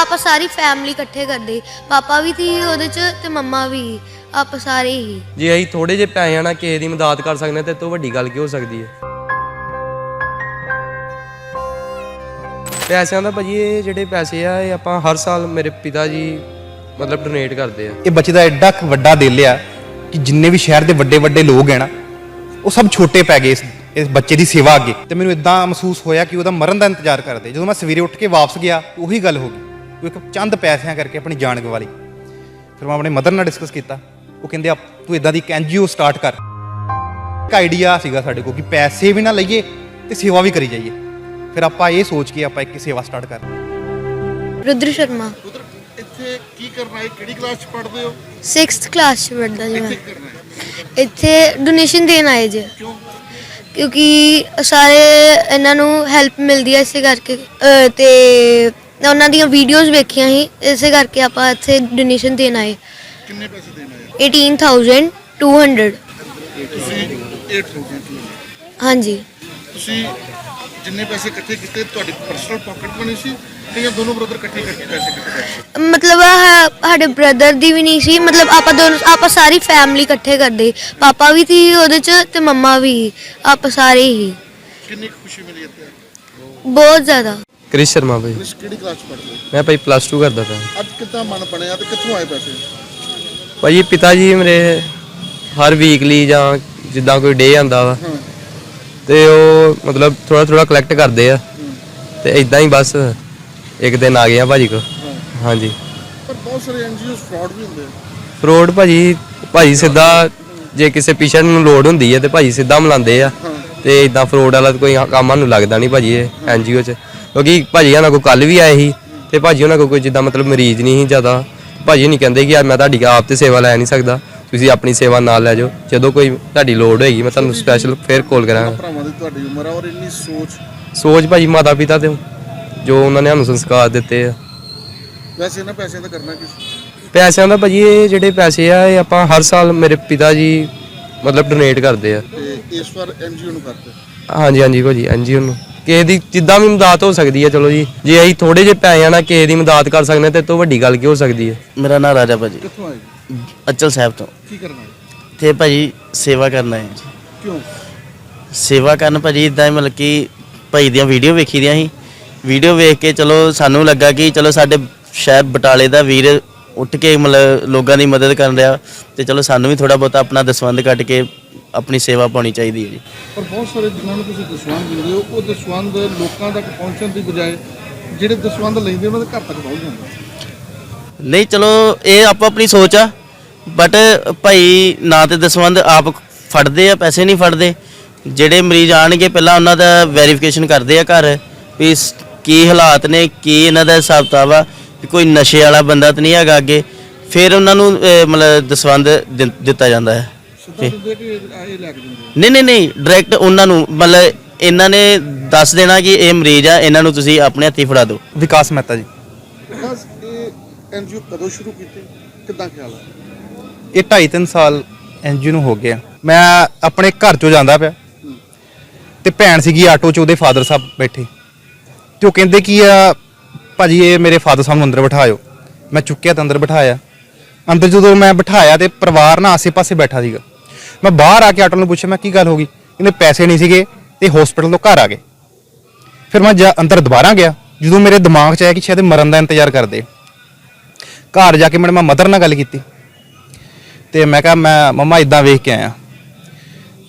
ਆਪਾਂ ਸਾਰੀ ਫੈਮਿਲੀ ਇਕੱਠੇ ਕਰਦੇ। ਪਾਪਾ ਵੀ ਸੀ ਉਹਦੇ ਚ ਤੇ ਮੰਮਾ ਵੀ ਆਪਾਂ ਸਾਰੇ ਹੀ। ਜੇ ਅਸੀਂ ਥੋੜੇ ਜਿਹੇ ਪੈਸਿਆਂ ਨਾਲ ਕਿਸੇ ਦੀ ਮਦਦ ਕਰ ਸਕਦੇ ਹਾਂ ਤੇ ਇਹ ਤੋਂ ਵੱਡੀ ਗੱਲ ਕੀ ਹੋ ਸਕਦੀ ਹੈ? ਪੈਸਿਆਂ ਦਾ ਭਾਜੀ ਇਹ ਜਿਹੜੇ ਪੈਸੇ ਆ ਇਹ ਆਪਾਂ ਹਰ ਸਾਲ ਮੇਰੇ ਪਿਤਾ ਜੀ ਮਤਲਬ ਡੋਨੇਟ ਕਰਦੇ ਆ। ਇਹ ਬੱਚੇ ਦਾ ਐਡਾ ਕੁ ਵੱਡਾ ਦਿਲ ਆ ਕਿ ਜਿੰਨੇ ਵੀ ਸ਼ਹਿਰ ਦੇ ਵੱਡੇ ਵੱਡੇ ਲੋਕ ਹੈ ਨਾ ਉਹ ਸਭ ਛੋਟੇ ਪੈ ਗਏ ਇਸ ਇਸ ਬੱਚੇ ਦੀ ਸੇਵਾ ਅੱਗੇ। ਤੇ ਮੈਨੂੰ ਇਦਾਂ ਮਹਿਸੂਸ ਹੋਇਆ ਕਿ ਉਹਦਾ ਮਰਨ ਦਾ ਇੰਤਜ਼ਾਰ ਕਰਦੇ। ਜਦੋਂ ਮੈਂ ਸਵੇਰੇ ਉੱਠ ਕੇ ਵਾਪਸ ਗਿਆ ਉਹੀ ਗੱਲ ਹੋ ਗਈ। ਉਹ ਇੱਕ ਚੰਦ ਪੈਸਿਆਂ ਕਰਕੇ ਆਪਣੀ ਜਾਨ ਗਵਾ ਲਈ। ਫਿਰ ਮੈਂ ਆਪਣੇ ਮਦਰ ਨਾਲ ਡਿਸਕਸ ਕੀਤਾ। ਉਹ ਕਹਿੰਦੇ ਆ ਤੂੰ ਇਦਾਂ ਦੀ ਇੱਕ ਐਨਜੀਓ ਸਟਾਰਟ ਕਰ। ਇੱਕ ਆਈਡੀਆ ਸੀਗਾ ਸਾਡੇ ਕੋਲ ਕਿ ਪੈਸੇ ਵੀ ਨਾ ਲਈਏ ਤੇ ਸੇਵਾ ਵੀ ਕਰੀ ਜਾਈਏ। ਫਿਰ ਆਪਾਂ ਇਹ ਸੋਚ ਕੇ ਆਪਾਂ ਇੱਕ ਸੇਵਾ ਸਟਾਰਟ ਕਰ ਰੁਦਰ ਸ਼ਰਮਾ। ਉਧਰ ਇੱਥੇ ਕੀ ਕਰਨਾ ਹੈ? ਕਿਹੜੀ ਕਲਾਸ ਚ ਪੜ੍ਹਦੇ ਹੋ? 6th ਕਲਾਸ ਚ ਪੜਦਾ ਜੀ ਮੈਂ। ਇੱਥੇ ਡੋਨੇਸ਼ਨ ਦੇਣ ਆਏ ਜੇ। ਕਿਉਂ? ਕਿਉਂਕਿ ਸਾਰੇ ਇਹਨਾਂ ਨੂੰ ਹੈਲਪ ਮਿਲਦੀ ਹੈ ਇਸੇ ਕਰਕੇ ਤੇ ਉਹਨਾਂ ਦੀਆਂ ਵੀਡੀਓਜ਼ ਵੇਖੀਆਂ ਸੀ ਇਸੇ ਕਰਕੇ ਆਪਾਂ ਇੱਥੇ ਡੋਨੇਸ਼ਨ ਦੇਣ ਆਏ। ਕਿੰਨੇ ਪੈਸੇ ਦੇਣਾ ਹੈ 18200 ਤੁਸੀਂ 8000 ਹਾਂਜੀ। ਤੁਸੀਂ ਜਿੰਨੇ ਪੈਸੇ ਇਕੱਠੇ ਕੀਤੇ ਤੁਹਾਡੀ ਪਰਸਨਲ ਪਾਕਟ ਬਣੀ ਸੀ ਤੇ ਜਾਂ ਦੋਨੋਂ ਬ੍ਰਦਰ ਇਕੱਠੇ ਕਰਕੇ ਪੈਸੇ ਇਕੱਠੇ ਕਰਦੇ ਮਤਲਬ ਆਹ ਸਾਡੇ ਬ੍ਰਦਰ ਦੀ ਵੀ ਨਹੀਂ ਸੀ ਮਤਲਬ ਆਪਾਂ ਦੋਨੋਂ ਆਪਾਂ ਸਾਰੀ ਫੈਮਿਲੀ ਇਕੱਠੇ ਕਰਦੇ ਪਾਪਾ ਵੀ ਸੀ ਉਹਦੇ ਚ ਤੇ ਮੰਮਾ ਵੀ ਆਪਾਂ ਸਾਰੇ ਹੀ। ਕਿੰਨੀ ਕੁ ਖੁਸ਼ੀ ਮਿਲੀ ਇੱਥੇ ਬਹੁਤ ਜ਼ਿਆਦਾ। ਕ੍ਰਿਸ਼ ਸ਼ਰਮਾ ਭਾਈ ਤੁਸੀਂ ਕਿਹੜੀ ਕਲਾਸ ਪੜ੍ਹਦੇ ਮੈਂ ਭਾਈ ਪਲੱਸ 2 ਕਰਦਾ ਪਿਆ। ਅੱਜ ਕਿੱਦਾਂ ਮਨ ਬਣਿਆ ਤੇ ਕਿੱਥੋਂ ਆਏ ਪੈਸੇ? ਭਾਜੀ ਪਿਤਾ ਜੀ ਮੇਰੇ ਹਰ ਵੀਕਲੀ ਜਾਂ ਜਿੱਦਾਂ ਕੋਈ ਡੇ ਆਂਦਾ ਵਾ ਹਾਂ। ਤੇ ਉਹ ਮਤਲਬ ਥੋੜਾ ਥੋੜਾ ਕਲੈਕਟ ਕਰਦੇ ਆ। ਤੇ ਇਦਾਂ ਹੀ ਬਸ ਇੱਕ ਦਿਨ ਆ ਗਿਆ ਭਾਜੀ ਕੋ ਹਾਂਜੀ। ਪਰ ਬਹੁਤ ਸਾਰੇ ਐਨਜੀਓਸ ਫਰਾਡ ਵੀ ਹੁੰਦੇ ਆ। ਫਰੋਡ ਭਾਜੀ ਭਾਜੀ ਸਿੱਧਾ ਜੇ ਕਿਸੇ ਪੇਸ਼ੈਂਟ ਨੂੰ ਲੋੜ ਹੁੰਦੀ ਹੈ ਤੇ ਭਾਜੀ ਸਿੱਧਾ ਮਿਲਾਉਂਦੇ ਆ। ਤੇ ਇਦਾਂ ਫਰੋਡ ਵਾਲਾ ਕੋਈ ਕੰਮ ਸਾਨੂੰ ਲੱਗਦਾ ਨਹੀਂ ਭਾਜੀ ਇਹ ਐਨਜੀਓ 'ਚ। ਕਿਉਂਕਿ ਭਾਜੀ ਉਹਨਾਂ ਕੋਲ ਕੱਲ ਵੀ ਆਏ ਸੀ ਤੇ ਭਾਜੀ ਉਹਨਾਂ ਕੋਲ ਕੋਈ ਜਿੱਦਾਂ ਮਤਲਬ ਮਰੀਜ਼ ਨਹੀਂ ਸੀ ਜ਼ਿਆਦਾ। ਭਾਜੀ ਨਹੀਂ ਕਹਿੰਦੇ ਕਿ ਯਾਰ ਮੈਂ ਤੁਹਾਡੀ ਆਪ ਤੇ ਸੇਵਾ ਲੈ ਨਹੀਂ ਸਕਦਾ ਤੁਸੀਂ ਆਪਣੀ ਸੇਵਾ ਨਾਲ ਲੈ ਜਾਓ। ਜਦੋਂ ਕੋਈ ਤੁਹਾਡੀ ਲੋੜ ਹੋਏਗੀ ਮੈਂ ਤੁਹਾਨੂੰ ਸਪੈਸ਼ਲ ਫੇਰ ਕਾਲ ਕਰਾਂਗਾ। ਭਰਾਵਾਂ ਦੀ ਤੁਹਾਡੀ ਉਮਰ ਆ ਔਰ ਇੰਨੀ ਸੋਚ? ਸੋਚ ਭਾਜੀ ਮਾਤਾ ਪਿਤਾ ਤੇ। ਜੋ ਉਹਨਾਂ ਨੇ ਸਾਨੂੰ ਸੰਸਕਾਰ ਦਿੱਤੇ ਆ। ਵੈਸੇ ਇਹਨਾਂ ਪੈਸਿਆਂ ਦਾ ਕਰਨਾ ਕੀ? ਪੈਸਿਆਂ ਦਾ ਭਾਜੀ ਇਹ ਜਿਹੜੇ ਪੈਸੇ ਆ ਇਹ ਆਪਾਂ ਹਰ ਸਾਲ ਮੇਰੇ ਪਿਤਾ ਜੀ ਮਤਲਬ ਡੋਨੇਟ ਕਰਦੇ ਆ। ਤੇ ਇਸ ਵਾਰ ਐਨਜੀਓ ਨੂੰ ਕਰਦੇ? ਹਾਂਜੀ ਹਾਂਜੀ ਭਾਜੀ ਐਨਜੀਓ ਨੂੰ। ਕਿਸੇ ਦੀ ਜਿੱਦਾਂ ਵੀ ਮਦਦ ਹੋ ਸਕਦੀ ਹੈ ਚਲੋ ਜੀ। ਜੇ ਅਸੀਂ ਥੋੜੇ ਜਿਹੇ ਪੈਸਿਆਂ ਨਾਲ ਕਿਸੇ ਦੀ ਮਦਦ ਕਰ ਸਕਦੇ ਹਾਂ ਤੇ ਇਹ ਤੋਂ ਵੱਡੀ ਗੱਲ ਕੀ ਹੋ ਸਕਦੀ ਹੈ? ਮੇਰਾ ਨਾਮ ਰਾਜਾ ਭਾਜੀ। ਕਿੱਥੋਂ ਆਏ ਜੀ? ਅਚਲ ਸਾਹਿਬ ਤੋਂ। ਕੀ ਕਰਨਾ ਹੈ? ਤੇ ਭਾਜੀ ਸੇਵਾ ਕਰਨਾ ਹੈ ਕਿਉਂ? ਸੇਵਾ ਕਰਨ ਭਾਜੀ ਇਦਾਂ ਹੀ ਮਤਲਬ ਕਿ ਭਾਈ ਦੀਆਂ ਵੀਡੀਓ ਵੇਖੀ ਦੀਆਂ ਸੀ। ਵੀਡੀਓ ਵੇਖ ਕੇ ਚਲੋ ਸਾਨੂੰ ਲੱਗਾ ਕਿ ਚਲੋ ਸਾਡੇ ਸ਼ਹਿਰ ਬਟਾਲੇ ਦਾ ਵੀਰ ਉੱਠ ਕੇ ਮਤਲਬ ਲੋਕਾਂ ਦੀ ਮਦਦ ਕਰਨ ਰਿਹਾ। ਤੇ ਚਲੋ ਸਾਨੂੰ ਵੀ ਥੋੜਾ ਬਹੁਤਾ ਆਪਣਾ ਦਸਵੰਦ ਕੱਢ ਕੇ ਆਪਣੀ ਸੇਵਾ ਪਾਉਣੀ ਚਾਹੀਦੀ ਹੈ ਜੀ। ਪਰ ਬਹੁਤ ਸਾਰੇ ਜਿਨ੍ਹਾਂ ਨੂੰ ਤੁਸੀਂ ਦਸਵੰਦ ਦਿੰਦੇ ਹੋ ਉਹ ਦਸਵੰਦ ਲੋਕਾਂ ਤੱਕ ਪਹੁੰਚਣ ਦੀ ਬਜਾਏ ਜਿਹੜੇ ਦਸਵੰਦ ਲੈਂਦੇ ਉਹਨਾਂ ਦੇ ਘਰ ਤੱਕ ਪਹੁੰਚ ਜਾਂਦਾ ਨਹੀਂ ਚਲੋ ਇਹ ਆਪੋ ਆਪਣੀ ਸੋਚ ਆ ਬਟ ਭਾਈ ਨਾ ਤੇ ਦਸਵੰਦ ਆਪ ਫੜਦੇ ਆ ਪੈਸੇ ਨਹੀਂ ਫੜਦੇ। ਜਿਹੜੇ ਮਰੀਜ਼ ਆਣਗੇ ਪਹਿਲਾਂ ਉਹਨਾਂ ਦਾ ਵੈਰੀਫਿਕੇਸ਼ਨ ਕਰਦੇ ਆ ਘਰ ਵੀ ਕੀ ਹਾਲਾਤ ਨੇ ਕੀ ਇਹਨਾਂ ਦਾ ਹਿਸਾਬ ਕਿਤਾਬ ਆ ਵੀ ਕੋਈ ਨਸ਼ੇ ਵਾਲਾ ਬੰਦਾ ਤਾਂ ਨਹੀਂ ਹੈਗਾ ਅੱਗੇ। ਫਿਰ ਉਹਨਾਂ ਨੂੰ ਅਹ, ਮਤਲਬ ਦਸਵੰਦ ਦਿ- ਦਿੱਤਾ ਜਾਂਦਾ ਹੈ। ਨਹੀਂ ਨਹੀਂ ਨਹੀਂ ਡਾਇਰੈਕਟ ਉਹਨਾਂ ਨੂੰ ਮਤਲਬ ਇਹਨਾਂ ਨੇ ਦੱਸ ਦੇਣਾ ਕਿ ਇਹ ਮਰੀਜ਼ ਆ ਇਹਨਾਂ ਨੂੰ ਤੁਸੀਂ ਆਪਣੇ ਹੱਥੀ ਫੜਾ ਦਿਓ। ਵਿਕਾਸ ਮਹਿਤਾ ਜੀ। ਬਸ ਇਹ ਐਨਜੀਓ ਕਦੋਂ ਸ਼ੁਰੂ ਕੀਤੀ? ਕਿੱਦਾਂ ਖਿਆਲ ਆ? ਇਹ 2.5 3 ਸਾਲ ਐਨਜੀਓ ਨੂੰ ਹੋ ਗਿਆ ਮੈਂ ਆਪਣੇ ਘਰ ਚੋਂ ਜਾਂਦਾ ਪਿਆ। ਤੇ ਭੈਣ ਸੀਗੀ ਆਟੋ 'ਚ ਉਹਦੇ ਫਾਦਰ ਸਾਹਿਬ ਬੈਠੇ। ਤੇ ਉਹ ਕਹਿੰਦੇ ਕੀ ਆ ਭਾਜੀ ਇਹ ਮੇਰੇ ਫਾਦਰ ਸਾਹਿਬ ਨੂੰ ਅੰਦਰ ਬਿਠਾਇਓ। ਮੈਂ ਚੁੱਕਿਆ ਤਾਂ ਅੰਦਰ ਬਿਠਾਇਆ। ਅੰਦਰ ਜਦੋਂ ਮੈਂ ਬਿਠਾਇਆ ਤੇ ਪਰਿਵਾਰ ਨਾ ਆਸੇ-ਪਾਸੇ ਬੈਠਾ ਸੀਗਾ। ਮੈਂ ਬਾਹਰ ਆ ਕੇ ਆਟੋ ਨੂੰ ਪੁੱਛਿਆ, ਮੈਂ ਕੀ ਗੱਲ ਹੋ ਗਈ? ਇਹਨੇ ਪੈਸੇ ਨਹੀਂ ਸੀਗੇ ਤੇ ਹਸਪੀਟਲ ਤੋਂ ਘਰ ਆ ਗਏ। ਫਿਰ ਮੈਂ ਜਾ- ਅੰਦਰ ਦੁਬਾਰਾ ਗਿਆ, ਜਦੋਂ ਮੇਰੇ ਦਿਮਾਗ 'ਚ ਆਇਆ ਕਿ ਸ਼ਾਇਦ ਮਰਨ ਦਾ ਇੰਤਜ਼ਾਰ ਕਰਦੇ। ਘਰ ਜਾ ਕੇ ਮੈਂ ਮੈਂ ਮਦਰ ਨਾਲ ਗੱਲ ਕੀਤੀ। ਤੇ ਮੈਂ ਕਿਹਾ, ਮੈਂ ਮੰਮਾ ਇਦਾਂ ਵੇਖ ਕੇ ਆਇਆ।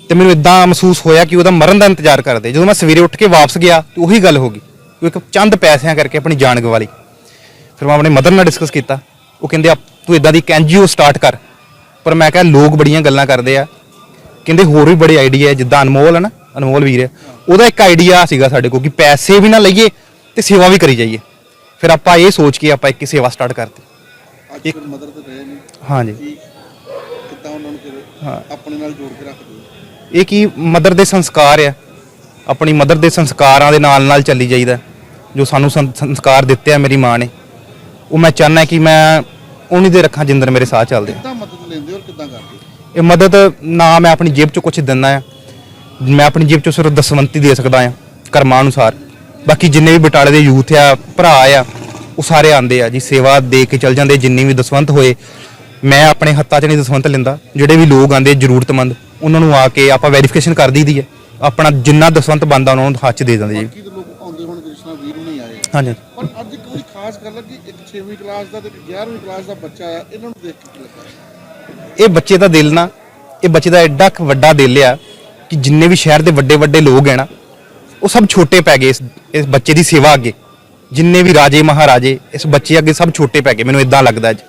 ਤੇ ਮੈਨੂੰ ਇਦਾਂ ਮਹਿਸੂਸ ਹੋਇਆ ਕਿ ਉਹਦਾ ਮਰਨ ਦਾ ਇੰਤਜ਼ਾਰ ਕਰਦੇ। ਜਦੋਂ ਮੈਂ ਸਵੇਰੇ ਉੱਠ ਕੇ ਵਾਪਸ ਗਿਆ, ਤੇ ਉਹੀ ਗੱਲ ਹੋ ਗਈ। ਉਹ ਇੱਕ ਚੰਦ ਪੈਸਿਆਂ ਕਰਕੇ ਆਪਣੀ ਜਾਨ ਗਵਾ ਲਈ। ਫਿਰ ਮੈਂ ਆਪਣੇ ਮਦਰ ਨਾਲ ਡਿਸਕਸ ਕੀਤਾ। ਉਹ ਕਹਿੰਦੇ ਆ ਤੂੰ ਇਦਾਂ ਦੀ ਇੱਕ ਐਨਜੀਓ ਸਟਾਰਟ ਕਰ। ਪਰ ਮੈਂ ਕਿਹਾ, ਲੋਕ ਬੜੀਆਂ ਗੱਲਾਂ ਕਰਦੇ ਆ। ਕਹਿੰਦੇ ਹੋਰ ਵੀ ਬੜੇ ਆਈਡੀਆ ਹੈ ਜਿੱਦਾਂ ਅਨਮੋਲ ਹੈ ਨਾ ਅਨਮੋਲ ਵੀਰ ਹੈ ਉਹਦਾ ਇੱਕ ਆਈਡੀਆ ਸੀਗਾ ਸਾਡੇ ਕੋਲ ਕਿ ਪੈਸੇ ਵੀ ਨਾ ਲਈਏ ਤੇ ਸੇਵਾ ਵੀ ਕਰੀ ਜਾਈਏ। ਫਿਰ ਆਪਾਂ ਇਹ ਸੋਚ ਕੇ ਆਪਾਂ ਇੱਕ ਸੇਵਾ ਸਟਾਰਟ ਕਰਤੀ। ਅੱਜ ਫਿਰ ਮਦਰ ਤੇ ਰਹੇ ਨੇ। ਹਾਂਜੀ। ਕੀ ਕਿੱਦਾਂ ਉਹਨਾਂ ਨੂੰ ਫਿਰ ਹਾਂ। ਆਪਣੇ ਨਾਲ ਜੋੜ ਕੇ ਰੱਖਦੇ ਹੋ? ਇਹ ਕੀ ਮਦਰ ਦੇ ਸੰਸਕਾਰ ਆ। ਆਪਣੀ ਮਦਰ ਦੇ ਸੰਸਕਾਰਾਂ ਦੇ ਨਾਲ ਨਾਲ ਚੱਲੀ ਜਾਈਦਾ। ਜੋ ਸਾਨੂੰ ਸੰ- ਸੰਸਕਾਰ ਦਿੱਤੇ ਆ ਮੇਰੀ ਮਾਂ ਨੇ। ਉਹ ਮੈਂ ਚਾਹੁੰਦਾ ਕਿ ਮੈਂ ਉਨੀ ਦੇ ਰੱਖਾਂ ਜਿੰਦਰ ਮੇਰੇ ਸਾਹ ਚੱਲਦੇ ਆ। ਕਿੱਦਾਂ ਮਦਦ ਲੈਂਦੇ ਹੋ ਔਰ ਕਿੱਦਾਂ ਕਰਦੇ ਹੋ? ਇਹ ਮਦਦ ਨਾ ਮੈਂ ਆਪਣੀ ਜੇਬ ਚੋਂ ਕੁਝ ਦਿੰਦਾ ਆ ਮੈਂ ਆਪਣੀ ਜੇਬ ਚੋਂ ਸਿਰਫ ਦਸਵੰਤੀ ਦੇ ਸਕਦਾ ਆ ਕਰਮਾਂ ਅਨੁਸਾਰ ਬਾਕੀ ਜਿੰਨੇ ਵੀ ਬਟਾਲੇ ਦੇ ਯੂਥ ਆ ਭਰਾ ਆ ਉਹ ਸਾਰੇ ਆਂਦੇ ਆ ਜੀ ਸੇਵਾ ਦੇ ਕੇ ਚਲ ਜਾਂਦੇ ਜਿੰਨੀ ਵੀ ਦਸਵੰਤ ਹੋਏ। ਮੈਂ ਆਪਣੇ ਹੱਥਾਂ 'ਚ ਨਹੀਂ ਦਸਵੰਤ ਲੈਂਦਾ। ਜਿਹੜੇ ਵੀ ਲੋਕ ਆਂਦੇ ਜ਼ਰੂਰਤਮੰਦ ਉਹਨਾਂ ਨੂੰ ਆ ਕੇ ਆਪਾਂ ਵੈਰੀਫਿਕੇਸ਼ਨ ਕਰ ਦਈਦੀ ਹੈ। ਆਪਣਾ ਜਿੰਨਾ ਦਸਵੰਤ ਬੰਦਾ ਉਹਨਾਂ ਨੂੰ ਹੱਥ 'ਚ ਦੇ ਦਿੰਦੇ ਜੀ। ਬਾਕੀ ਦੇ ਲੋਕ ਆਉਂਦੇ ਹੋਣਗੇ ਜਿਸ ਤਰ੍ਹਾਂ ਵੀਰ ਨਹੀਂ ਆਏ। ਹਾਂਜੀ। ਪਰ ਅੱਜ ਬੜੀ ਖਾਸ ਗੱਲ ਹੈ ਕਿ ਇੱਕ 6ਵੀਂ ਕਲਾਸ ਦਾ ਤੇ ਇੱਕ 11ਵੀਂ ਕਲਾਸ ਦਾ ਬੱਚਾ ਆ ਇਹਨਾਂ ਨੂੰ ਦੇਖ ਕੇ ਕੀ ਲੱਗਾ ਇਹ ਬੱਚੇ ਦਾ ਦਿਲ ਨਾ, ਇਹ ਬੱਚੇ ਦਾ ਐਡਾ ਕੁ ਵੱਡਾ ਦਿਲ ਆ ਕਿ ਜਿੰਨੇ ਵੀ ਸ਼ਹਿਰ ਦੇ ਵੱਡੇ ਵੱਡੇ ਲੋਕ ਹੈ ਨਾ, ਉਹ ਸਭ ਛੋਟੇ ਪੈ ਗਏ ਇਸ ਇਸ ਬੱਚੇ ਦੀ ਸੇਵਾ ਅੱਗੇ। ਜਿੰਨੇ ਵੀ ਰਾਜੇ ਮਹਾਰਾਜੇ, ਇਸ ਬੱਚੇ ਅੱਗੇ ਸਭ ਛੋਟੇ ਪੈ ਗਏ, ਮੈਨੂੰ ਇਦਾਂ ਲੱਗਦਾ ਅੱਜ।